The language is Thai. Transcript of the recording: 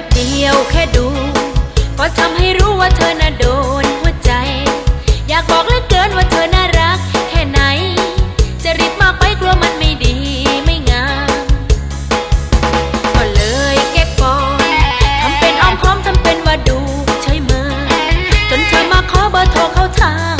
ป๊บเดียวแค่ดู ก็ทำให้รู้ว่าเธอน่ะโดนหัวใจ อยากบอกเลืเกินว่าเธอน่ารักแค่ไหน จะรีบมากไปกลัวมันไม่ดีไม่งาม ก็เลยเก็บปอนทำเป็นอ้อมค้อมทำเป็นว่าดูเฉยเมินจนเธอมาขอเบอร์โทรเข้าทาง